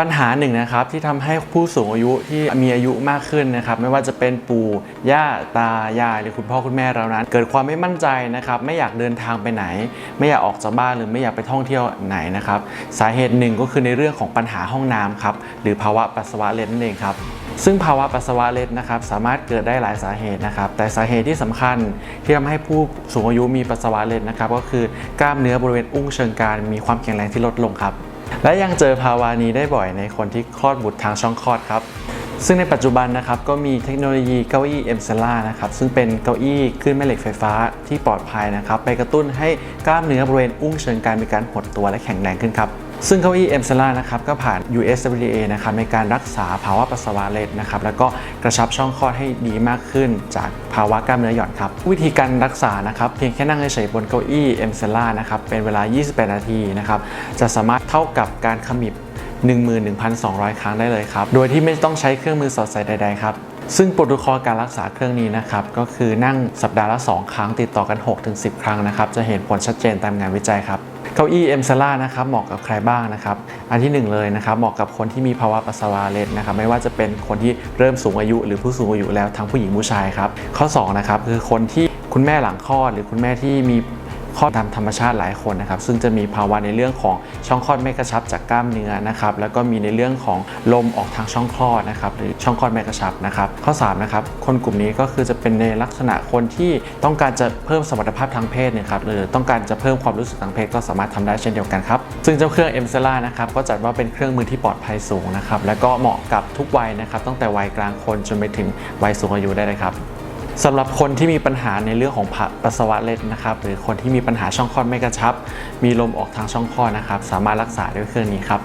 ปัญหาหนึ่งนะครับที่ทำให้ผู้สูงอายุที่มีอายุมากขึ้นนะครับไม่ว่าจะเป็นปู่ย่าตายายหรือคุณพ่อคุณแม่เรานั้น เกิดความไม่มั่นใจนะครับไม่อยากเดินทางไปไหน ไม่อยากออกจากบ้านหรือไม่อยากไปท่องเที่ยวไหนนะครับสาเหตุหนึ่งก็คือในเรื่องของปัญหาห้องน้ำครับหรือภาวะปัสสาวะเล็ดนั่นเองครับซึ่งภาวะปัสสาวะเล็ดนะครับสามารถเกิดได้หลายสาเหตุนะครับ แต่สาเหตุที่สำคัญที่ทำให้ผู้สูงอายุมีปัสสาวะเล็ดนะครับก็คือกล้ามเนื้อบริเวณอุ้งเชิงกรานมีความแข็งแรงที่ลดลงครับ และยังเจอภาวะนี้ได้บ่อยในคนที่คลอดบุตรทางช่องคลอดครับ ซึ่งในปัจจุบันนะครับก็มีเทคโนโลยีเก้าอี้เอ็มเซล่านะครับซึ่งเป็นเก้าอี้คลื่นแม่เหล็กไฟฟ้าที่ปลอดภัยนะครับไปกระตุ้นให้กล้ามเนื้อบริเวณอุ้งเชิงกรานมีการหดตัวและแข็งแรงขึ้นครับ ซึ่งเก้าอี้เอ็มเซล่านะครับก็ผ่าน USWA นะครับในการรักษาภาวะปัสสาวะเล็ดนะครับแล้วก็กระชับช่องคลอดให้ดีมากขึ้น จากภาวะกล้ามเนื้อหย่อนครับ วิธีการรักษานะครับเพียงแค่นั่งเฉยๆบนเก้าอี้เอ็มเซล่านะครับเป็นเวลา 28 นาทีนะครับจะสามารถเท่ากับการขมิบ11,200 ครั้งได้เลยครับ โดยที่ไม่ต้องใช้เครื่องมือสอดใส่ใดๆครับ ซึ่งโปรโตคอลการรักษาเครื่องนี้นะครับก็คือนั่งสัปดาห์ละ 2 ครั้งติดต่อกัน 6-10 ครั้งนะครับจะเห็นผลชัดเจนตามงานวิจัยครับเก้าอี้เอ็มซาร่านะครับเหมาะกับใครบ้างนะครับอันที่หนึ่งเลยนะครับเหมาะกับคนที่มีภาวะปัสสาวะเล็ดนะครับไม่ว่าจะเป็นคนที่เริ่มสูงอายุ หรือผู้สูงอายุแล้วทั้งผู้หญิงผู้ชายครับข้อสองนะครับคือคนที่คุณแม่หลังคลอด หรือคุณแม่ที่มี คลอดตามธรรมชาติหลายคนนะครับ ซึ่งจะมีภาวะในเรื่องของช่องคลอดไม่กระชับจากกล้ามเนื้อนะครับ แล้วก็มีในเรื่องของลมออกทางช่องคลอดนะครับ หรือช่องคลอดไม่กระชับนะครับ ข้อ3นะครับ คนกลุ่มนี้ก็คือจะเป็นในลักษณะคนที่ต้องการจะเพิ่มสมรรถภาพทางเพศเนี่ยครับ หรือต้องการจะเพิ่มความรู้สึกทางเพศก็สามารถทำได้เช่นเดียวกันครับ ซึ่งเจ้าเครื่อง m อ็มเซล่านะครับก็จัดว่าเป็นเครื่องมือที่ปลอดภัยสูงนะครับ และก็เหมาะกับทุกวัยนะครับ ตั้งแต่วัยกลางคนจนไปถึงวัยสูงอายุได้เลยครับ สำหรับคนที่มีปัญหาในเรื่องของปัสสาวะเล็ดนะครับหรือคนที่มีปัญหาช่องคลอดไม่กระชับ มีลมออกทางช่องคลอดนะครับ สามารถรักษาด้วยเครื่องนี้ครับ